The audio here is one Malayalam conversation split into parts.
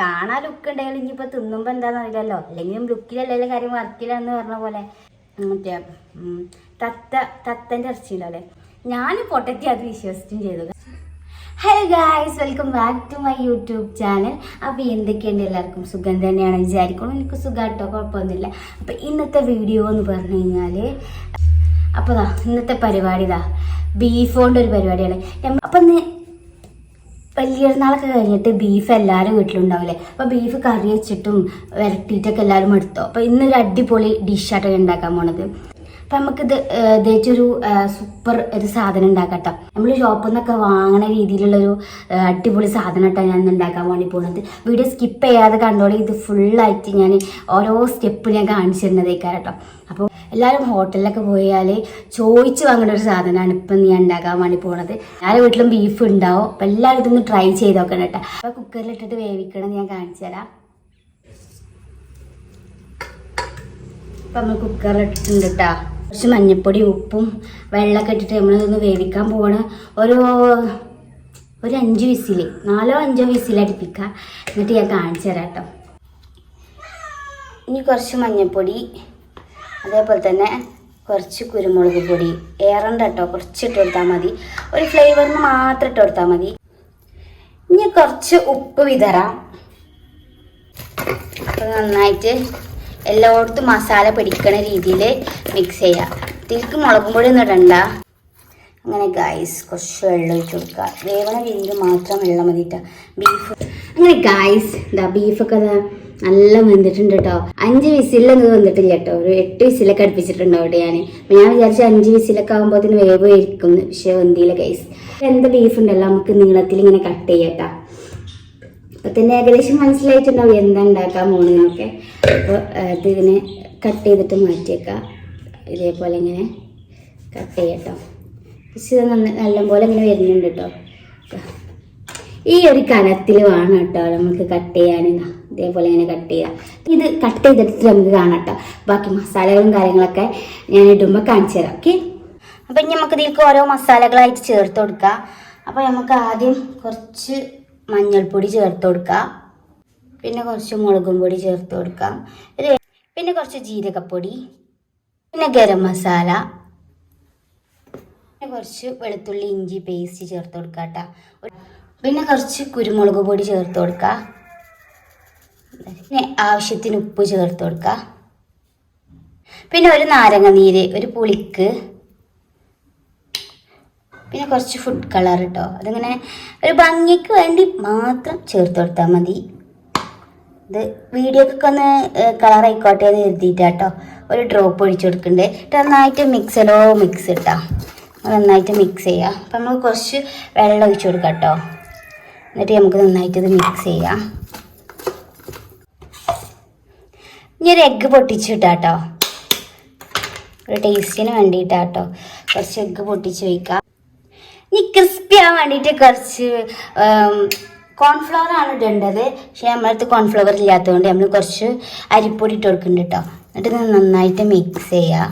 കാണാൻ ലുക്ക് ഉണ്ടെങ്കിൽ ഇനിയിപ്പോൾ തിന്നുമ്പോൾ എന്താണെന്ന് അറിയില്ലല്ലോ. അല്ലെങ്കിലും ലുക്കിലല്ലേ കാര്യം വർക്കിലാന്ന് പറഞ്ഞ പോലെ മറ്റേ തത്ത തത്ത തത്തന്റെ ഇറച്ചിയില്ലല്ലേ ഞാൻ പൊട്ടത്തി അത് വിശ്വസിച്ചും ചെയ്തു. Hello guys welcome back to my YouTube channel അപ്പോൾ എന്തൊക്കെയുണ്ട് എല്ലാവർക്കും? സുഖം തന്നെയാണ് വിചാരിക്കണം എനിക്ക് സുഖമായിട്ടോ കുഴപ്പമൊന്നുമില്ല. അപ്പോൾ ഇന്നത്തെ വീഡിയോ എന്ന് പറഞ്ഞു കഴിഞ്ഞാൽ അപ്പോൾ ദാ ഇന്നത്തെ പരിപാടി ഇതാ ബീഫ് ഒരു പരിപാടിയാണ്. അപ്പൊ അപ്പം ഇന്ന് വലിയൊരുന്നാളൊക്കെ കഴിഞ്ഞിട്ട് ബീഫ് എല്ലാവരും വീട്ടിലുണ്ടാവില്ലേ അപ്പോൾ ബീഫ് കറി വെച്ചിട്ടും വരട്ടിയിട്ടൊക്കെ എല്ലാവരും എടുത്തോ? അപ്പോൾ ഇന്നൊരു അടിപൊളി ഡിഷായിട്ടൊക്കെ ഉണ്ടാക്കാൻ പോണത്. അപ്പം നമുക്കിത് ഇതേറ്റൊരു സൂപ്പർ ഒരു സാധനം ഉണ്ടാക്കട്ടോ. നമ്മൾ ഷോപ്പിൽ നിന്നൊക്കെ വാങ്ങണ രീതിയിലുള്ളൊരു അടിപൊളി സാധനം കേട്ടോ ഞാൻ ഉണ്ടാക്കാൻ വേണ്ടി പോകുന്നത് വീഡിയോ സ്കിപ്പ് ചെയ്യാതെ കണ്ടോളി. ഇത് ഫുള്ളായിട്ട് ഞാൻ ഓരോ സ്റ്റെപ്പ് ഞാൻ കാണിച്ചിരുന്നതേക്കാരട്ടോ അപ്പോൾ എല്ലാവരും ഹോട്ടലിലൊക്കെ പോയാൽ ചോദിച്ച് വാങ്ങേണ്ട ഒരു സാധനമാണ് ഇപ്പം ഞാൻ ഉണ്ടാക്കാൻ വേണ്ടി പോണത്. എല്ലാവരുടെ വീട്ടിലും ബീഫ് ഉണ്ടാവും. അപ്പം എല്ലാവരും ഇതൊന്ന് ട്രൈ ചെയ്ത് നോക്കണം കേട്ടോ. അപ്പോൾ കുക്കറിലിട്ടിട്ട് വേവിക്കണം ഞാൻ കാണിച്ചു തരാം. അപ്പം നമ്മൾ കുക്കറിലിട്ടിട്ടുണ്ട് കേട്ടോ കുറച്ച് മഞ്ഞപ്പൊടി ഉപ്പും വെള്ളമൊക്കെ ഇട്ടിട്ട് നമ്മളിതൊന്ന് വേവിക്കാൻ പോവാണ്. ഒരു ഒരു അഞ്ച് വിസിൽ നാലോ അഞ്ചോ വിസിൽ അടുപ്പിക്കുക എന്നിട്ട് ഞാൻ കാണിച്ചു തരാം കേട്ടോ ഇനി കുറച്ച് മഞ്ഞൾപ്പൊടി അതേപോലെ തന്നെ കുറച്ച് കുരുമുളക് പൊടി ഏറണ്ട കേട്ടോ കുറച്ച് ഇട്ട് കൊടുത്താൽ മതി. ഒരു ഫ്ലേവറിന് മാത്രം ഇട്ട് കൊടുത്താൽ മതി. ഇനി കുറച്ച് ഉപ്പ് വിതറാം. നന്നായിട്ട് എല്ലായിടത്തും മസാല പിടിക്കണ രീതിയിൽ മിക്സ് ചെയ്യാം. ഇതിലേക്ക് മുളകും പൊടി ഒന്നും ഇടണ്ട. അങ്ങനെ ഗായ്സ് കുറച്ച് വെള്ളം ഒഴിച്ച് കൊടുക്കുക. വേവണ രീതിയിൽ മാത്രം വെള്ളം മതിട്ടാ. ബീഫ് അങ്ങനെ ഗായ്സ് എന്താ ബീഫൊക്കെ നല്ല വെന്തിട്ടുണ്ട് കേട്ടോ അഞ്ച് വിസിലൊന്നും വന്നിട്ടില്ല കേട്ടോ ഒരു എട്ട് വിസിലൊക്കെ അടുപ്പിച്ചിട്ടുണ്ടോ അവിടെ ഞാൻ അപ്പം ഞാൻ വിചാരിച്ച അഞ്ച് വിസിലൊക്കെ ആകുമ്പോഴത്തേന് വേവ് ഇരിക്കും പക്ഷെ വന്തിയില്ല കേസ് എന്ത് ബീഫ് ഉണ്ടല്ലോ? നമുക്ക് നീളത്തിൽ ഇങ്ങനെ കട്ട് ചെയ്യട്ടാ. അപ്പൊ തന്നെ ഏകദേശം മനസ്സിലായിട്ടുണ്ടാവും എന്താ ഉണ്ടാക്കാൻ പോണെന്നൊക്കെ. അപ്പോൾ അത് ഇതിനെ കട്ട് ചെയ്തിട്ട് മാറ്റിയേക്കാം. ഇതേപോലെ ഇങ്ങനെ കട്ട് ചെയ്യട്ടോ. പക്ഷെ നല്ലപോലെ ഇങ്ങനെ വരുന്നുണ്ട് കേട്ടോ. ഈ ഒരു കനത്തിൽ വേണം കേട്ടോ നമുക്ക് കട്ട് ചെയ്യാൻ ഇതാ. ഇതേപോലെ ഇങ്ങനെ കട്ട് ചെയ്യുക ഇത് കട്ട് ചെയ്തിട്ട് നമുക്ക് കാണാം കേട്ടോ ബാക്കി മസാലകളും കാര്യങ്ങളൊക്കെ ഞാൻ ഇടുമ്പോൾ കാണിച്ചു തരാം ഓക്കെ അപ്പം ഇനി നമുക്ക് ഇതിലേക്ക് ഓരോ മസാലകളായിട്ട് ചേർത്ത് കൊടുക്കാം. അപ്പോൾ നമുക്ക് ആദ്യം കുറച്ച് മഞ്ഞൾപ്പൊടി ചേർത്ത് കൊടുക്കാം. പിന്നെ കുറച്ച് മുളകും പൊടി ചേർത്ത് കൊടുക്കാം. ഇത് പിന്നെ കുറച്ച് ജീരകപ്പൊടി. പിന്നെ ഗരം മസാല. പിന്നെ കുറച്ച് വെളുത്തുള്ളി ഇഞ്ചി പേസ്റ്റ് ചേർത്ത് കൊടുക്കാം കേട്ടോ പിന്നെ കുറച്ച് കുരുമുളക് പൊടി ചേർത്ത് കൊടുക്കാം. പിന്നെ ആവശ്യത്തിന് ഉപ്പ് ചേർത്ത് കൊടുക്കുക പിന്നെ ഒരു നാരങ്ങ നീര് ഒരു പുളിക്ക്. പിന്നെ കുറച്ച് ഫുഡ് കളർ കേട്ടോ അതിങ്ങനെ ഒരു ഭംഗിക്ക് വേണ്ടി മാത്രം ചേർത്ത് കൊടുത്താൽ മതി. ഇത് വീഡിയോക്കൊക്കെ ഒന്ന് കളർ ആയിക്കോട്ടെ എന്ന് കരുതിയിട്ടാട്ടോ. ഒരു ഡ്രോപ്പ് ഒഴിച്ചു കൊടുക്കണ്ടേ. എന്നിട്ട് നന്നായിട്ട് മിക്സലോ മിക്സ് ഇട്ടാ. നന്നായിട്ട് മിക്സ് ചെയ്യുക അപ്പം നമ്മൾ കുറച്ച് വെള്ളം ഒഴിച്ചു കൊടുക്കാം കേട്ടോ എന്നിട്ട് നമുക്ക് നന്നായിട്ട് ഇത് മിക്സ് ചെയ്യാം. ഇനി ഒരു എഗ്ഗ് പൊട്ടിച്ചിട്ടാട്ടോ ഒരു ടേസ്റ്റിന് വേണ്ടിയിട്ടാട്ടോ. കുറച്ച് എഗ്ഗ് പൊട്ടിച്ച് വയ്ക്കാം ഇനി ക്രിസ്പി ആവാൻ വേണ്ടിയിട്ട് കുറച്ച് കോൺഫ്ലവർ ആണ് ഇടേണ്ടത്. പക്ഷേ നമ്മളടുത്ത് കോൺഫ്ലവർ ഇല്ലാത്തതുകൊണ്ട് നമ്മൾ കുറച്ച് അരിപ്പൊടി ഇട്ട് കൊടുക്കുന്നുണ്ട് കേട്ടോ എന്നിട്ട് നന്നായിട്ട് മിക്സ് ചെയ്യുക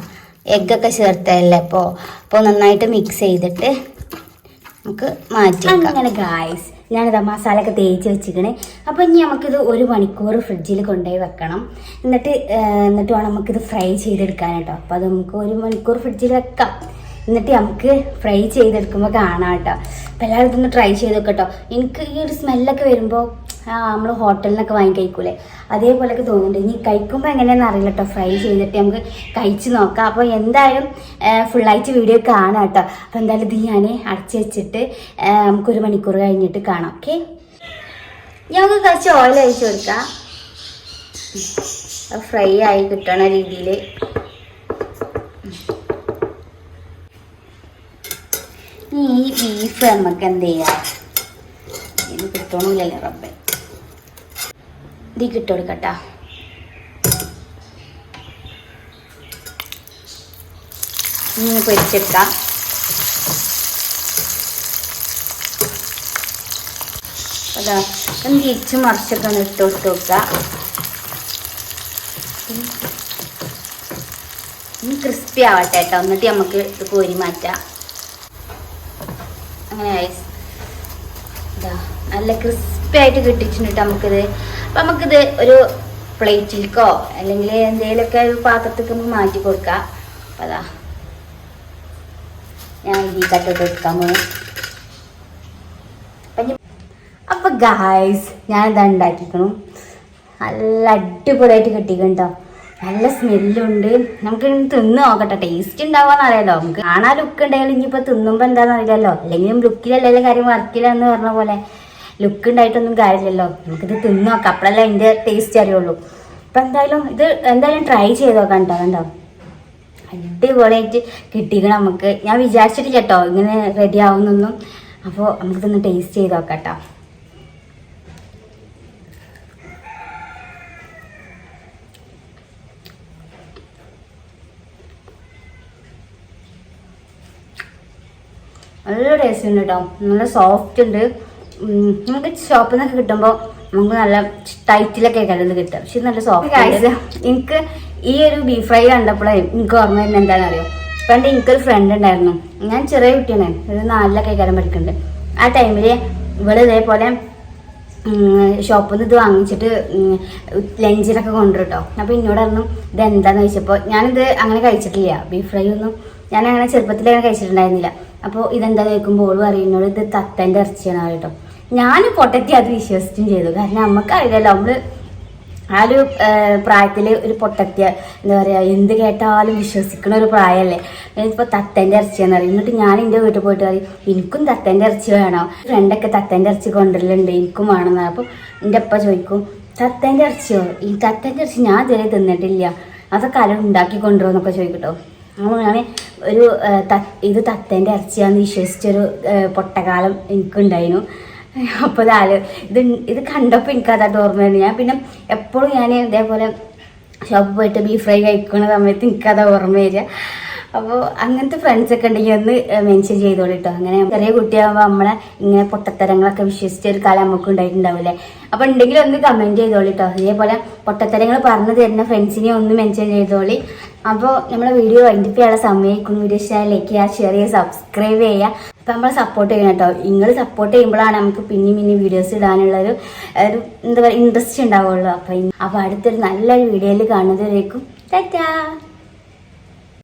എഗ്ഗൊക്കെ ചേർത്തതല്ലേ അപ്പോൾ അപ്പോൾ നന്നായിട്ട് മിക്സ് ചെയ്തിട്ട് നമുക്ക് മാറ്റി അങ്ങനെ ഗായ്സ് ഞാനിതാ മസാല ഒക്കെ തേച്ച് വെച്ചിക്കണേ അപ്പോൾ ഇനി നമുക്കിത് ഒരു മണിക്കൂർ ഫ്രിഡ്ജിൽ കൊണ്ടുപോയി വെക്കണം. എന്നിട്ട് എന്നിട്ട് വേണം നമുക്കിത് ഫ്രൈ ചെയ്തെടുക്കാൻ കേട്ടോ അപ്പോൾ അത് നമുക്ക് ഒരു മണിക്കൂർ ഫ്രിഡ്ജിൽ വെക്കാം. എന്നിട്ട് നമുക്ക് ഫ്രൈ ചെയ്തെടുക്കുമ്പോൾ കാണാം കേട്ടോ. അപ്പോൾ എല്ലാവരും ഇതൊന്ന് ട്രൈ ചെയ്ത് നോക്കട്ടോ. എനിക്ക് ഈ ഒരു സ്മെല്ലൊക്കെ വരുമ്പോൾ നമ്മൾ ഹോട്ടലിനൊക്കെ വാങ്ങി കഴിക്കൂലേ? അതേപോലെയൊക്കെ തോന്നുന്നുണ്ട്. ഇനി കഴിക്കുമ്പോൾ എങ്ങനെയാണെന്ന് അറിയില്ല കേട്ടോ. ഫ്രൈ ചെയ്തിട്ട് നമുക്ക് കഴിച്ച് നോക്കാം. അപ്പോൾ എന്തായാലും ഫുള്ളായിട്ട് വീഡിയോ കാണാം കേട്ടോ. അപ്പോൾ എന്തായാലും ഇത് ഞാൻ അടച്ച് വെച്ചിട്ട് നമുക്കൊരു മണിക്കൂർ കഴിഞ്ഞിട്ട് കാണാം. ഓക്കെ നമുക്ക് കുറച്ച് ഓയിൽ ഒഴിച്ച് കൊടുക്കാം. ഫ്രൈ ആയി കിട്ടണ രീതിയിൽ ഈ ബീഫ് നമുക്ക് എന്ത് ചെയ്യാം? ഇത് കിട്ടണില്ലല്ലോ റബ്ബെ. ഇത് കിട്ടുകൊടുക്കട്ടാ ഇങ്ങനെ പൊരിച്ചെടുക്കാം. അതാ തിരിച്ച് മറിച്ചൊക്കെ ഒന്ന് ഇട്ട് കൊടുത്ത് വെക്കുക ക്രിസ്പി ആവട്ടെ കേട്ടോ. എന്നിട്ട് നമുക്ക് കോരി മാറ്റാം. അങ്ങനെ ഐസ് ഇതാ നല്ല ക്രിസ്പി ആയിട്ട് കിട്ടിച്ചിട്ടുണ്ട് നമുക്കിത്. അപ്പം നമുക്കിത് ഒരു പ്ലേറ്റിലേക്കോ അല്ലെങ്കിൽ എന്തെങ്കിലുമൊക്കെ ഒരു പാത്രത്തേക്ക് നമുക്ക് മാറ്റി കൊടുക്കാം. അപ്പം അതാ ഞാൻ ഈ കട്ടോട്ട് എടുക്കാൻ പോകും അപ്പം ഗായ്സ് ഞാൻ ഇതാ ഉണ്ടാക്കിക്കണം. നല്ല അടിപൊളിയായിട്ട് കിട്ടിക്കണ്ടോ നല്ല സ്മെല്ലുണ്ട്. നമുക്ക് തിന്ന് നോക്കട്ടെ. ടേസ്റ്റ് ഉണ്ടാവാന്ന് അറിയാലോ. നമുക്ക് കാണാൻ ലുക്ക് ഉണ്ടായാലും ഇനിയിപ്പോ തിന്നുമ്പോ എന്താന്ന് അറിയില്ലല്ലോ. അല്ലെങ്കിലും ലുക്കിലല്ലേ കാര്യം വർക്കില്ല എന്ന് പറഞ്ഞ പോലെ ലുക്ക് ഉണ്ടായിട്ടൊന്നും കാര്യമില്ലല്ലോ. നമുക്കിത് തിന്ന് നോക്കാം. അപ്പോഴല്ലേ അതിന്റെ ടേസ്റ്റ് അറിയുള്ളൂ. അപ്പൊ എന്തായാലും ഇത് എന്തായാലും ട്രൈ ചെയ്ത് നോക്കാം കേട്ടോ. കണ്ടോ? അടിപൊളിയായിട്ട് കിട്ടിക്കണം നമുക്ക്. ഞാൻ വിചാരിച്ചിട്ട് കേട്ടോ. ഇങ്ങനെ റെഡി ആവുന്നൊന്നും. അപ്പോൾ നമുക്കിതൊന്ന് ടേസ്റ്റ് ചെയ്ത് നോക്കാം കേട്ടോ നല്ല ടേസ്റ്റ് ഉണ്ട് കേട്ടോ നല്ല സോഫ്റ്റ് ഉണ്ട്. നമുക്ക് ഷോപ്പിൽ നിന്നൊക്കെ കിട്ടുമ്പോൾ നമുക്ക് നല്ല ടൈറ്റിലൊക്കെ കിടന്ന് കിട്ടും പക്ഷെ നല്ല സോഫ്റ്റ് എനിക്ക് ഈ ഒരു ബീഫ് ഫ്രൈ കണ്ടപ്പോഴേ എനിക്ക് ഓർമ്മ വരുന്ന എന്താണെന്ന് അറിയോ പണ്ട് എനിക്കൊരു ഫ്രണ്ട് ഉണ്ടായിരുന്നു. ഞാൻ ചെറിയ കുട്ടിയാണ്. ഒരു നാലിലൊക്കെ കയറാൻ പഠിക്കുന്നുണ്ട് ആ ടൈമിൽ ഇവിടെ ഇതേപോലെ ഷോപ്പിൽ നിന്ന് ഇത് വാങ്ങിച്ചിട്ട് ലഞ്ചിനൊക്കെ കൊണ്ടുവരും കേട്ടോ അപ്പോൾ എന്നോടായിരുന്നു പറഞ്ഞു ഇത് എന്താന്ന് ചോദിച്ചപ്പോൾ ഞാനിത് അങ്ങനെ കഴിച്ചിട്ടില്ല. ബീഫ് ഫ്രൈ ഒന്നും ഞാൻ അങ്ങനെ ചെറുപ്പത്തിൽ അങ്ങനെ കഴിച്ചിട്ടുണ്ടായിരുന്നില്ല. അപ്പോൾ ഇതെന്താ കേൾക്കുമ്പോൾ ഓൾ പറയുന്നോട് ഇത് തത്തന്റെ ഇറച്ചിയാണ് കേട്ടോ ഞാൻ പൊട്ടത്തി അത് വിശ്വസിച്ചും ചെയ്തു. കാരണം നമുക്കറിയില്ലല്ലോ നമ്മൾ ആ ഒരു പ്രായത്തിൽ ഒരു പൊട്ടത്തിയ എന്താ പറയുക എന്ത് കേട്ടാലും വിശ്വസിക്കുന്ന ഒരു പ്രായമല്ലേ ഇപ്പോൾ തത്തേന്റെ ഇറച്ചിയാന്ന് പറയും. എന്നിട്ട് ഞാൻ എന്റെ വീട്ടിൽ പോയിട്ട് പറയും എനിക്കും തത്തേന്റെ ഇറച്ചി വേണം? ഫ്രണ്ടൊക്കെ തത്തേന്റെ ഇറച്ചി കൊണ്ടുവരലുണ്ട് എനിക്കും വേണമെന്ന് അപ്പോൾ എന്റെ അപ്പ ചോദിക്കും തത്തേന്റെ ഇറച്ചിയോ? ഈ തത്തേന്റെ ഇറച്ചി ഞാൻ ഇതുവരെ തിന്നിട്ടില്ല. അതൊക്കെ ആരും ഉണ്ടാക്കി കൊണ്ടുവരുമെന്നൊക്കെ ചോദിക്കട്ടോ ഞാൻ ഒരു ഇത് തത്തേന്റെ ഇറച്ചിയാന്ന് വിശ്വസിച്ചൊരു പൊട്ടകാലം എനിക്കുണ്ടായിരുന്നു അപ്പോൾ ഇതാൽ ഇത് ഇത് കണ്ടപ്പോൾ എനിക്ക് അതായിട്ട് ഓർമ്മയായിരുന്നു ഞാൻ പിന്നെ എപ്പോഴും ഞാൻ ഇതേപോലെ ഷോപ്പ് പോയിട്ട് ബീഫ് ഫ്രൈ കഴിക്കുന്ന സമയത്ത് എനിക്കത് ഓർമ്മ വരിക. അപ്പോൾ അങ്ങനത്തെ ഫ്രണ്ട്സ് ഒക്കെ ഉണ്ടെങ്കിൽ ഒന്ന് മെൻഷൻ ചെയ്തോളൂ കേട്ടോ അങ്ങനെ ചെറിയ കുട്ടിയാകുമ്പോൾ നമ്മളെ ഇങ്ങനെ പൊട്ടത്തരങ്ങളൊക്കെ വിശ്വസിച്ച ഒരു കാലം നമുക്ക് ഉണ്ടായിട്ടുണ്ടാവില്ലേ? അപ്പോൾ ഉണ്ടെങ്കിൽ ഒന്ന് കമന്റ് ചെയ്തോളൂ കേട്ടോ ഇതേപോലെ പൊട്ടത്തരങ്ങൾ പറഞ്ഞു തരുന്ന ഫ്രണ്ട്സിനെ ഒന്ന് മെൻഷൻ ചെയ്തോളി. അപ്പോൾ നമ്മളെ വീഡിയോ വൈൻഡിപ്പ് ചെയ്യാനുള്ള ലൈക്ക് ചെയ്യുക ഷെയർ ചെയ്യുക സബ്സ്ക്രൈബ് ചെയ്യുക. അപ്പൊ നമ്മളെ സപ്പോർട്ട് ചെയ്യണം കേട്ടോ നിങ്ങൾ സപ്പോർട്ട് ചെയ്യുമ്പോഴാണ് നമുക്ക് പിന്നെ പിന്നെ വീഡിയോസ് ഇടാനുള്ള ഒരു എന്താ പറയുക ഇൻട്രസ്റ്റ് ഉണ്ടാവുള്ളൂ. അപ്പോൾ അപ്പോൾ അടുത്തൊരു നല്ലൊരു വീഡിയോയിൽ കാണുന്നതിലേക്കും ടാറ്റാ